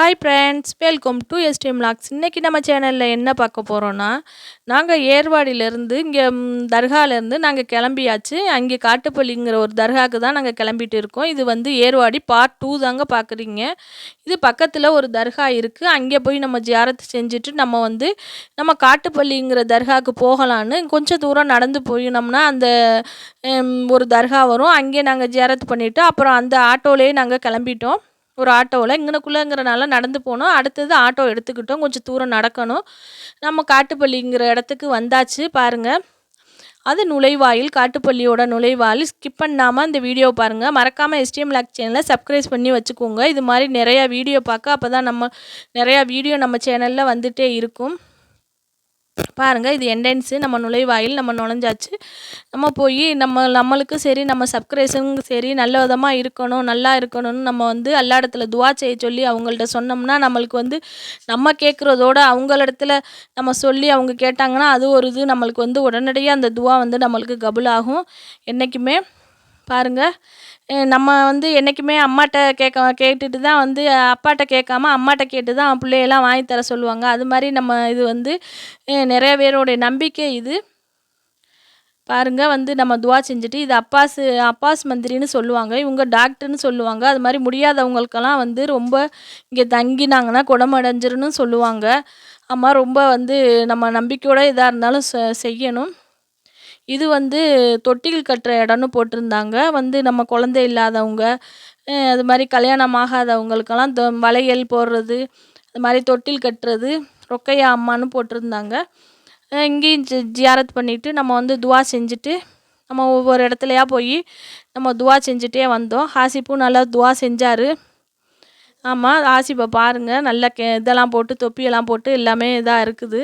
Hi friends welcome to STM logs இன்றைக்கி நம்ம சேனலில் என்ன பார்க்க போகிறோன்னா நாங்கள் ஏர்வாடியிலேருந்து இங்கே தர்காலேருந்து நாங்கள் கிளம்பியாச்சு. அங்கே காட்டுப்பள்ளிங்கிற ஒரு தர்காவுக்கு தான் நாங்கள் கிளம்பிட்டு இருக்கோம். இது வந்து ஏர்வாடி பார்ட் டூ தாங்க பார்க்குறீங்க. இது பக்கத்தில் ஒரு தர்கா இருக்குது அங்கே போய் நம்ம ஜியாரத்து செஞ்சுட்டு நம்ம வந்து நம்ம காட்டுப்பள்ளிங்கிற தர்காவுக்கு போகலான்னு கொஞ்சம் தூரம் நடந்து போயினோம்னா அந்த ஒரு தர்கா வரும். அங்கே நாங்கள் ஜியாரத்து பண்ணிவிட்டு அப்புறம் அந்த ஆட்டோலேயே நாங்கள் கிளம்பிட்டோம். ஒரு ஆட்டோவில் இங்கனக்குள்ளேங்கிறனால நடந்து போனோம். அடுத்தது ஆட்டோ எடுத்துக்கிட்டோம். கொஞ்சம் தூரம் நடக்கணும். நம்ம காட்டுப்பள்ளிங்கிற இடத்துக்கு வந்தாச்சு பாருங்கள் அது நுழைவாயில் காட்டுப்பள்ளியோட நுழைவாயில். ஸ்கிப் பண்ணாமல் இந்த வீடியோ பாருங்கள் மறக்காமல் எஸ்டிஎம் லாக் சேனலை சப்ஸ்கிரைப் பண்ணி வச்சுக்கோங்க. இது மாதிரி நிறையா வீடியோ பார்க்க அப்போ தான் நம்ம நிறையா வீடியோ நம்ம சேனலில் வந்துகிட்டே இருக்கும். பாருங்கள் இது என்டென்ஸு. நம்ம நுழைவாயில் நம்ம நுழைஞ்சாச்சு. நம்ம போய் நம்ம நம்மளுக்கு சரி நம்ம சப்ஸ்கிரைஸுங்க சரி நல்ல விதமாக இருக்கணும் நல்லா இருக்கணும்னு நம்ம வந்து எல்லா இடத்துல துவா செய்ய சொல்லி அவங்கள்ட்ட சொன்னோம்னா நம்மளுக்கு வந்து நம்ம கேட்குறதோட அவங்களிடத்துல நம்ம சொல்லி அவங்க கேட்டாங்கன்னா அது ஒரு இது நம்மளுக்கு வந்து உடனடியாக அந்த துவா வந்து நம்மளுக்கு கபுலாகும். என்றைக்குமே பாருங்கள் நம்ம வந்து என்றைக்குமே அம்மாட்ட கேட்க கேட்டுட்டு தான் வந்து அப்பாட்ட கேட்காம அம்மாட்ட கேட்டு தான் பிள்ளையெல்லாம் வாங்கி தர சொல்லுவாங்க. அது மாதிரி நம்ம இது வந்து நிறைய பேரோடைய நம்பிக்கை இது. பாருங்கள் வந்து நம்ம துவா செஞ்சுட்டு இது அப்பாஸ் அப்பாஸ் மந்திரின்னு சொல்லுவாங்க இவங்க டாக்டர்னு சொல்லுவாங்க. அது மாதிரி முடியாதவங்களுக்கெல்லாம் வந்து ரொம்ப இங்கே தங்கினாங்கன்னா குடமடைஞ்சிருன்னு சொல்லுவாங்க. அம்மா ரொம்ப வந்து நம்ம நம்பிக்கையோட இதாக இருந்தாலும் செய்யணும். இது வந்து தொட்டில் கட்டுற இடம்னு போட்டிருந்தாங்க. வந்து நம்ம குழந்தை இல்லாதவங்க அது மாதிரி கல்யாணம் ஆகாதவங்களுக்கெல்லாம் தொ வளையல் போடுறது அது மாதிரி தொட்டில் கட்டுறது ரொக்கையா அம்மான்னு போட்டிருந்தாங்க. இங்கேயும் ஜி ஜியாரத் பண்ணிவிட்டு நம்ம வந்து துவா செஞ்சுட்டு நம்ம ஒவ்வொரு இடத்துலையா போய் நம்ம துவா செஞ்சுட்டே வந்தோம். ஹாசிப்பும் நல்லா துவா செஞ்சார். ஆமாம் ஆசிப்பை பாருங்கள் நல்ல கே இதெல்லாம் போட்டு தொப்பியெல்லாம் போட்டு எல்லாமே இதாக இருக்குது.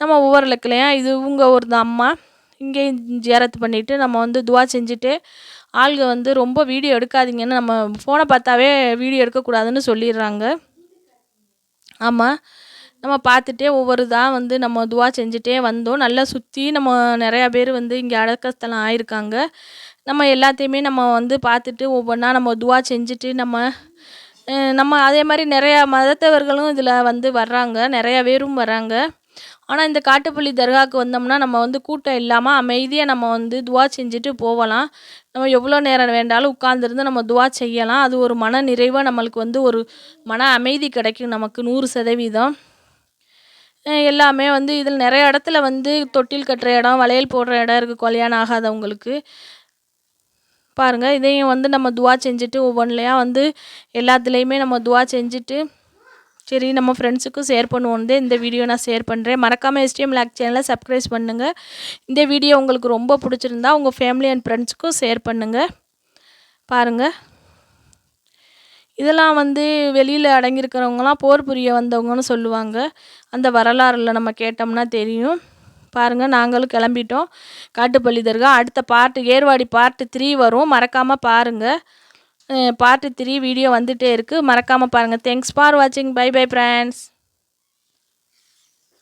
நம்ம ஒவ்வொரு லக்கிலையும் இது இவங்க ஒரு அம்மா. இங்கேயும் ஜியாரத்து பண்ணிவிட்டு நம்ம வந்து துவா செஞ்சுட்டு ஆள்க வந்து ரொம்ப வீடியோ எடுக்காதீங்கன்னு நம்ம ஃபோனை பார்த்தாவே வீடியோ எடுக்கக்கூடாதுன்னு சொல்லிடுறாங்க. ஆமாம் நம்ம பார்த்துட்டே ஒவ்வொரு தான் வந்து நம்ம துவா செஞ்சுட்டே வந்தோம். நல்லா சுற்றி நம்ம நிறையா பேர் வந்து இங்கே அடக்கஸ்தலம் ஆயிருக்காங்க. நம்ம எல்லாத்தையுமே நம்ம வந்து பார்த்துட்டு ஒவ்வொன்றா நம்ம துவா செஞ்சுட்டு நம்ம நம்ம அதே மாதிரி நிறையா மதத்தவர்களும் இதில் வந்து வர்றாங்க. நிறையா பேரும் வர்றாங்க. ஆனால் இந்த காட்டுப்பள்ளி தர்காவுக்கு வந்தோம்னா நம்ம வந்து கூட்டம் இல்லாமல் அமைதியாக நம்ம வந்து துவா செஞ்சுட்டு போகலாம் நம்ம எவ்வளோ நேரம் வேண்டாலும் உட்காந்துருந்து நம்ம துவா செய்யலாம். அது ஒரு மன நிறைவாக நம்மளுக்கு வந்து ஒரு மன அமைதி கிடைக்கும் நமக்கு நூறு சதவீதம். எல்லாமே வந்து இதில் நிறைய இடத்துல வந்து தொட்டில் கட்டுற இடம் வளையல் போடுற இடம் இருக்குது கல்யாணம் ஆகாதவங்களுக்கு. பாருங்கள் இதையும் வந்து நம்ம துவா செஞ்சுட்டு ஒவ்வொன்றிலையாக வந்து எல்லாத்துலேயுமே நம்ம துவா செஞ்சுட்டு சரி நம்ம ஃப்ரெண்ட்ஸுக்கும் ஷேர் பண்ணுவோன்னு இந்த வீடியோ நான் ஷேர் பண்ணுறேன் மறக்காமல் எஸ்டிஎம் லேக் சேனலை சப்ஸ்கிரைப் பண்ணுங்கள் இந்த வீடியோ உங்களுக்கு ரொம்ப பிடிச்சிருந்தா உங்கள் ஃபேமிலி அண்ட் ஃப்ரெண்ட்ஸுக்கும் ஷேர் பண்ணுங்கள் பாருங்கள் இதெல்லாம் வந்து வெளியில் அடங்கியிருக்கிறவங்களாம் போர் புரிய வந்தவங்கன்னு சொல்லுவாங்க. அந்த வரலாறில் நம்ம கேட்டோம்னா தெரியும். பாருங்கள் நாங்களும் கிளம்பிட்டோம். காட்டுப்பள்ளி தர்கா அடுத்த பார்ட்டு ஏர்வாடி பார்ட்டு த்ரீ வரும். மறக்காமல் பாருங்கள் பார்ட்டு த்ரீ வீடியோ வந்துகிட்டே இருக்குது மறக்காமல் பாருங்கள் தேங்க்ஸ் ஃபார் வாட்சிங் பை பை ஃப்ரெண்ட்ஸ்